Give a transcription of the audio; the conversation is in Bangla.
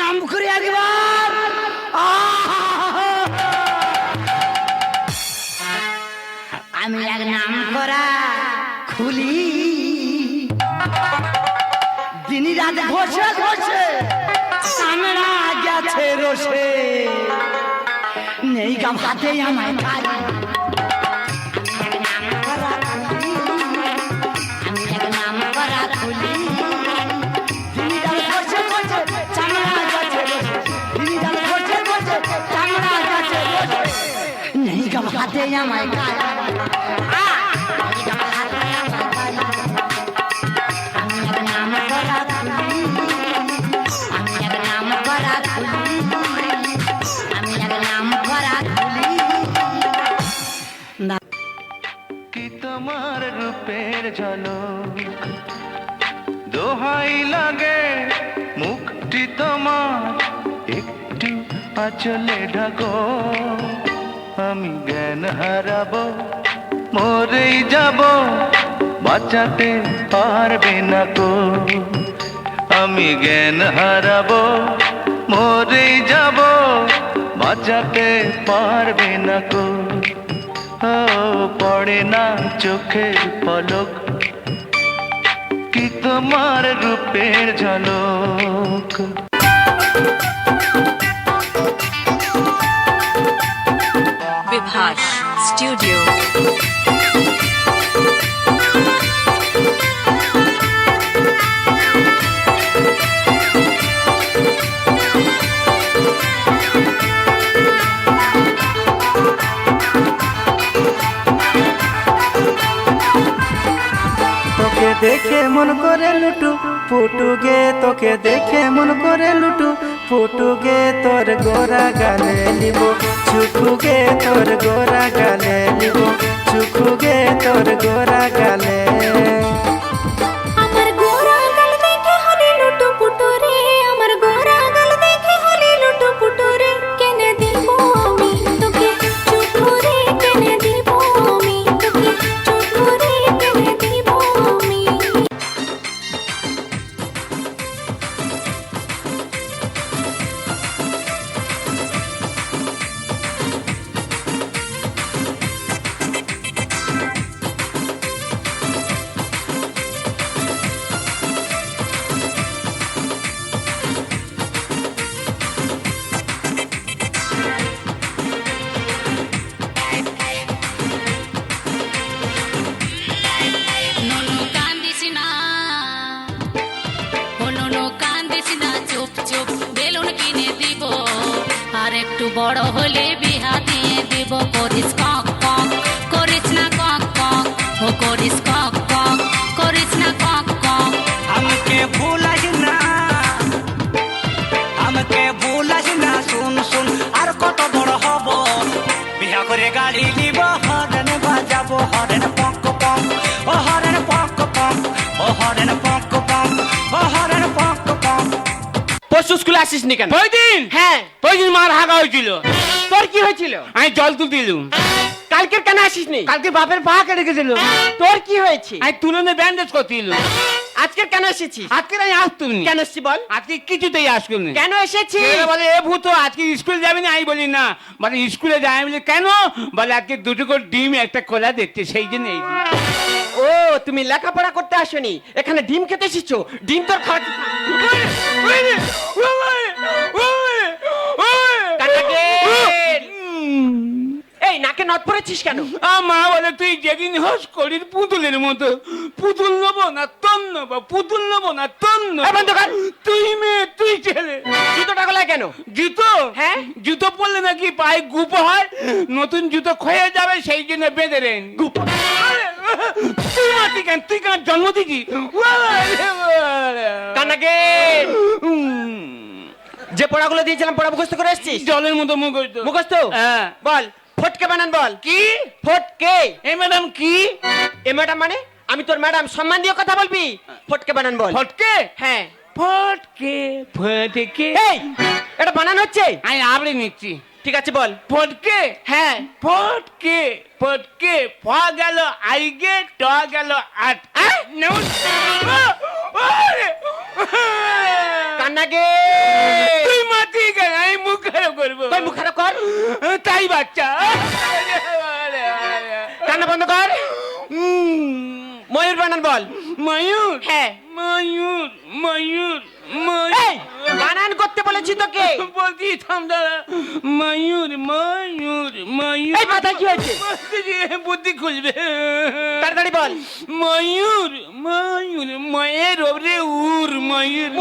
নাম করে একবার। আমি এক নাম করা খুলি। দিনই রাতে বসে বসে সামনা গেছে রসে। নেই গাম হাতে আমার গাড়ি আমি এক নাম করা খুলি। খুলি কি তোমার রূপের ঝলক? দোহাই লাগে মুখটি তোমার একটু আচলে ঢাকো। আমি হারাবো, মরেই যাব, বাঁচাতে পারবে না কো আমি জ্ঞান হারাব, মরেই যাব, বাঁচাতে পারবে না কো পড়ে না চোখের পলক, কি তোমার রূপের ঝলক? তোকে দেখে মন করে লুটু ফুটুগে তোকে দেখে মন করে লুটু ফুটুগে তোর গোরা গালে নিব চুকুগে তোর গোরা গালে নিব চুকুগে তোর গোরা গালে বড় হলে বিহা দিয়ে দিব করিস স্কুলে আসিস নি কেন? দিন হ্যাঁ। দিন মার হাগা হয়েছিল? তোর কি হয়েছিল? আমি জল তুলতে দিলুম কালকের কেন আসিস নি কালকে বাপের পা কেটে গেছিল। তোর কি হয়েছে? আমি তুলনে ব্যান্ডেজ করতে দিলুম আজকের কেন এসেছিস? আজকে আমি আসতুম কেন এসেছি বল? আজকে কিছুতেই নি কেন ছেলেরা বলে এ ভূত আজকে স্কুল যাবি না? আমি বলি না। বলে স্কুলে যাই। বলি কেন? বলে আজকে দুটো করে ডিম একটা খোলা দেখতে সেই জন্য এই ও তুমি লেখাপড়া করতে আসনি। এখানে ডিম খেতে এসেছ? ডিম তোর এই নাকে নট পড়েছিস কেন? মা বলে তুই যেদিন হস করির পুতুলের মতো। পুতুল নেব না তন নেব পুতুল নেব না তন। তুই মেয়ে তুই ছেলে। জুতোটা গলায় কেন? জুতো? হ্যাঁ? জুতো পরলে নাকি পায়ে গুপ হয়? নতুন জুতো ক্ষয়ে যাবে সেই জন্য বেঁধে রেন। গুপ। তুই মাতি কেন তুই কেন জন্ম দিছি কানাকে যে পড়াগুলো দিয়েছিলাম পড়া মুখস্থ করে এসেছিস জলের মতো মুখস্থ। মুখস্থ? হ্যাঁ। বল ফটকে বানান বল। কি? ফটকে। এ ম্যাডাম কি? এ ম্যাডাম মানে? আমি তোর ম্যাডাম সম্মান দিয়ে কথা বলবি? ফটকে বানান বল। ফটকে? হ্যাঁ। ফটকে ফটকে। এই এটা বানান হচ্ছে? আমি আবড়ে নিচ্ছি। ঠিক আছে বল। ফটকে? হ্যাঁ। ফটকে ফটকে ফ গেল আইগে ট গেল আট। কান্নাকে তুই মাতি গেল আমি মুখ খারাপ করব। তুই মুখ খারাপ কর? তাই বাচ্চা। কান্না বন্ধ কর। ময়ূর বানান বল। ময়ূর? হ্যাঁ। ময়ূর ময়ূর ময়ূর। বলেছি তোকে। বলছি থাম দাঁড়া। ময়ূর ময়ূর ময়ূর। এই মাথায় কি হয়েছে? বুদ্ধি খুলবে তাড়াতাড়ি বল। ময়ূর ময়ূর ময়ের ওরে উর ময়ূর।